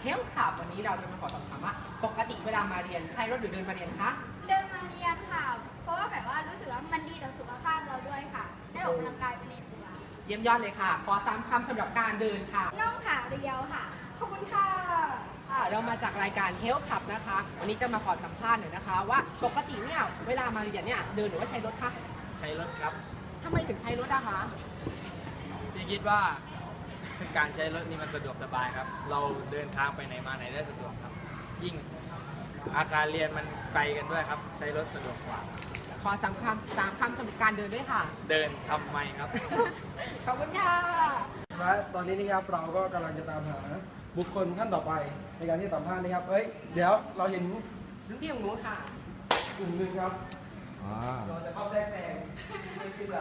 จากรายการ Health Club วันนี้เราจะมาขอสอบถามว่า ปกติเวลามาเรียนใช้รถหรือเดินมาเรียนคะเดินมาเรียนค่ะ เพราะว่าแบบว่ารู้สึกว่ามันดีต่อสุขภาพเราด้วยค่ะ ได้ออกกำลังกายไปในตัวเยี่ยมยอดเลยค่ะ ขอซ้ำคำสำหรับการเดินค่ะ น่องขาเรียวค่ะ ขอบคุณค่ะค่ะเรามาจากรายการ Health Club นะคะ วันนี้จะมาขอสัมภาษณ์หน่อยนะคะ ว่าปกติเนี่ยเวลามาเรียนเนี่ยเดินหรือว่าใช้รถคะใช้รถครับทำไมถึงใช้รถอะคะพี่คิดว่า การใช้รถนี่มันสะดวกสบายครับ เราเดินทางไปไหนมาไหนได้สะดวกครับ ยิ่งอาคารเรียนมันไกลกันด้วยครับ ใช้รถสะดวกกว่า ขอสามคำสามคำสำหรับการเดินด้วยค่ะ เดินทำไมครับ ขอบคุณค่ะและตอนนี้นะครับเราก็กำลังจะตามหาบุคคลท่านต่อไปในการที่สัมภาษณ์นะครับ เอ้ย เดี๋ยวเราเห็นรุ่นพี่ของหนูค่ะ กลุ่มหนึ่งครับเราจะเข้าแทรกแซงเพื่อที่จะ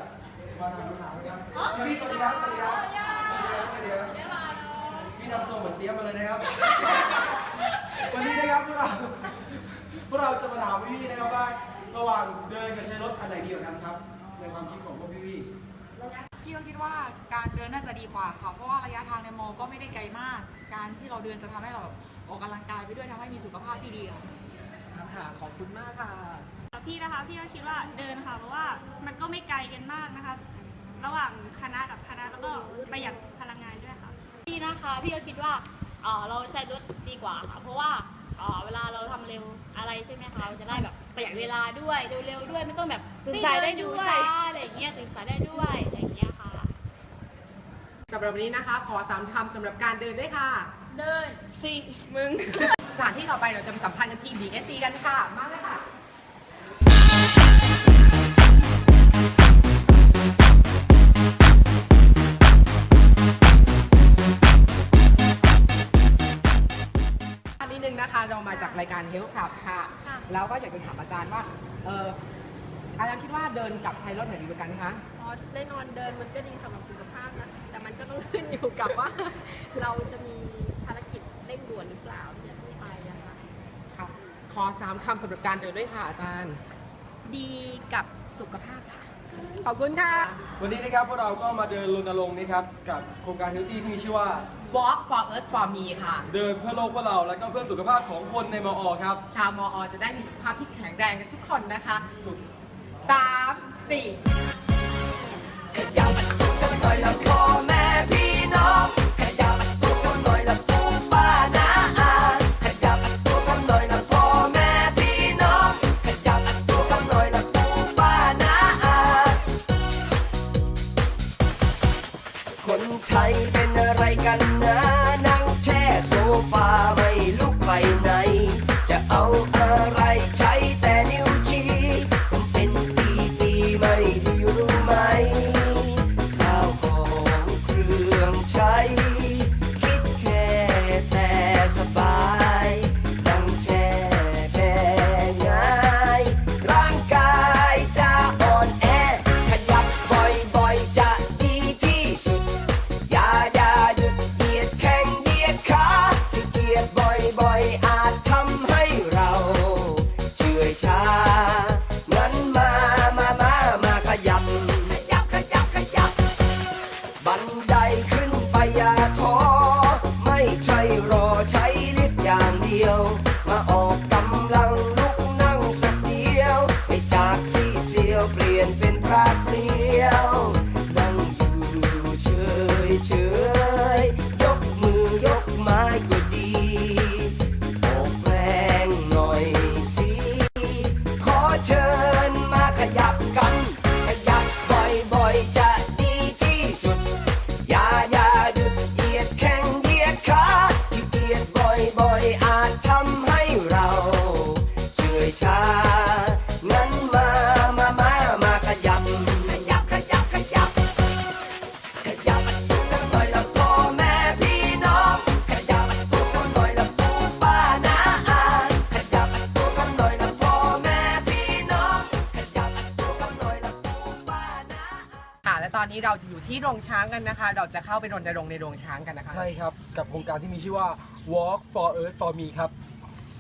มาถามคำถามนะครับพี่สวัสดีครับสวัสดีครับ สวัสดีครับสวัสดีครับพี่ทำตัวเหมือนเตรียมาเลยนะครับ วันนี้นะครับพวกเราพวกเราจะมาถามพี่นะครับว่าระหว่างเดินกับใช้รถอันไหนดีกว่ากันครับ ในความคิดของพวกพี่พี่ก็คิดว่าการเดินน่าจะดีกว่าค่ะเพราะว่าระยะทางในมอก็ไม่ได้ไกลมาก การที่เราเดินจะทำให้เราออกกำลังกายไปด้วยทำให้มีสุขภาพที่ดีค่ะค่ะขอบคุณมากค่ะพี่นะคะพี่ก็คิดว่าเดินค่ะเพราะว่ามันก็ไม่ไกลกันมากนะคะ ระหว่างคณะกับคณะแล้วก็ประหยัดพลังงานด้วยค่ะ พี่นะคะพี่ก็คิดว่าเอ่อเราใช้รถดีกว่าค่ะเพราะว่าเอ่อเวลาเราทำเร็วอะไรใช่ไหมคะเราจะได้แบบประหยัดเวลาด้วยเร็วๆด้วยไม่ต้องแบบตื่นสายได้ด้ด้ววยยอะไรอย่างเงี้ยตื่นสายได้ด้วยอะไรอย่างเงี้ยค่ะ สำหรับวันนี้นะคะ ขอสามคำสำหรับการเดินด้วยค่ะ เดินสี่มึง สถานที่ต่อไปเราจะไปสัมพันธ์กันที่ BSC กันค่ะ มาเลยค่ะ มาจากรายการ Health Club ค่ะ ค่ะ แล้วก็อยากจะถามอาจารย์ว่าเอออาจารย์คิดว่าเดินกับใช้รถไหนดีกว่ากันคะอ๋อแน่นอนเดินมันก็ดีสำหรับสุขภาพนะ แต่มันก็ต้องขึ้นอยู่กับว่า เราจะมีภารกิจเร่งด่วนหรือเปล่าที่จะต้องไปอะค่ะค่ะขอสามคำสำหรับการเดินด้วยค่ะอาจารย์ ดีกับสุขภาพค่ะ ขอบคุณค่ะๆวันนี้นะครับพวกเราก็มาเดินรณรงค์นะครับกับโครงการเฮลตี้ที่มีชื่อว่า Walk for Earth for Me ค่ะ เดินเพื่อโลกเพื่อเราและก็เพื่อสุขภาพของคนในมอครับ ชาวมอจะได้มีสุขภาพที่แข็งแรงกันทุกคนนะคะสามสี่ นี้เราจะอยู่ที่โรงช้างกันนะคะ เราจะเข้าไปรณรงค์ในโรงช้างกันนะคะ ใช่ครับ กับโครงการที่มีชื่อว่า Walk for Earth for Me ครับ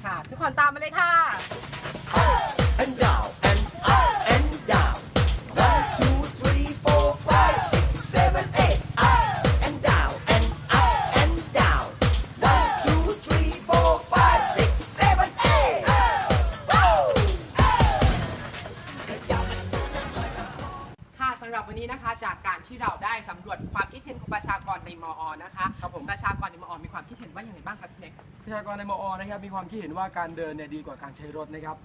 ค่ะ ทุกคนตามมาเลยค่ะ and down and up สำรวจความคิดเห็นของประชากรในมอ นะคะครับผม ประชากรในมอ มีความคิดเห็นว่าอย่างไรบ้างครับพี่เล็กประชากรในมอ นะครับมีความคิดเห็นว่าการเดินเนี่ยดีกว่าการใช้รถนะครับ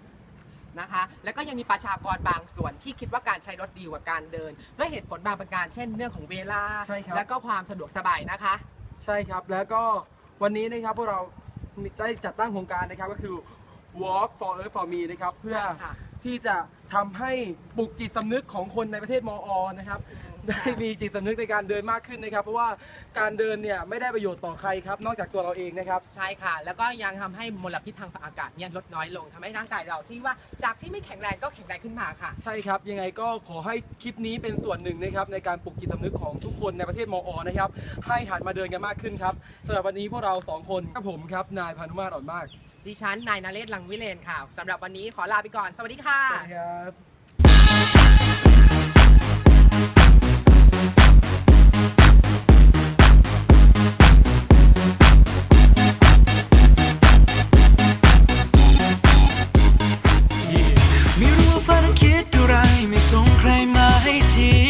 นะคะ แล้วก็ยังมีประชากรบางส่วนที่คิดว่าการใช้รถดีกว่าการเดิน ด้วยเหตุผลบางประการเช่นเรื่องของเวลา ใช่ครับ และก็ความสะดวกสบายนะคะ ใช่ครับแล้วก็วันนี้นะครับพวกเราได้จัดตั้งโครงการนะครับก็คือ Walk for Earth for Me นะครับเพื่อ ใช่ค่ะ ที่จะทำให้ปลุกจิตสำนึกของคนในประเทศมอนะครับได้มีจิตสำนึกในการเดินมากขึ้นนะครับ เพราะว่าการเดินเนี่ยไม่ได้ประโยชน์ต่อใครครับ นอกจากตัวเราเองนะครับ ใช่ค่ะ แล้วก็ยังทำให้มลพิษทางอากาศเนี่ยลดน้อยลงทำให้ร่างกายเราที่ว่าจากที่ไม่แข็งแรงก็แข็งแรงขึ้นมาค่ะ ใช่ครับ ยังไงก็ขอให้คลิปนี้เป็นส่วนหนึ่งนะครับในการปลุกจิตสำนึกของทุกคนในประเทศมอนะครับให้หันมาเดินกันมากขึ้นครับสำหรับวันนี้พวกเราสองคนกับผมครับนายพานุมาตรอ่อนมาก ดิฉันนายนาเรศลังวิเลนค่ะสำหรับวันนี้ขอลาไปก่อน สวัสดีค่ะ สวัสดีครับไม่รู้ว่าฝันคิดอะไรไม่ส่งใครมาให้ที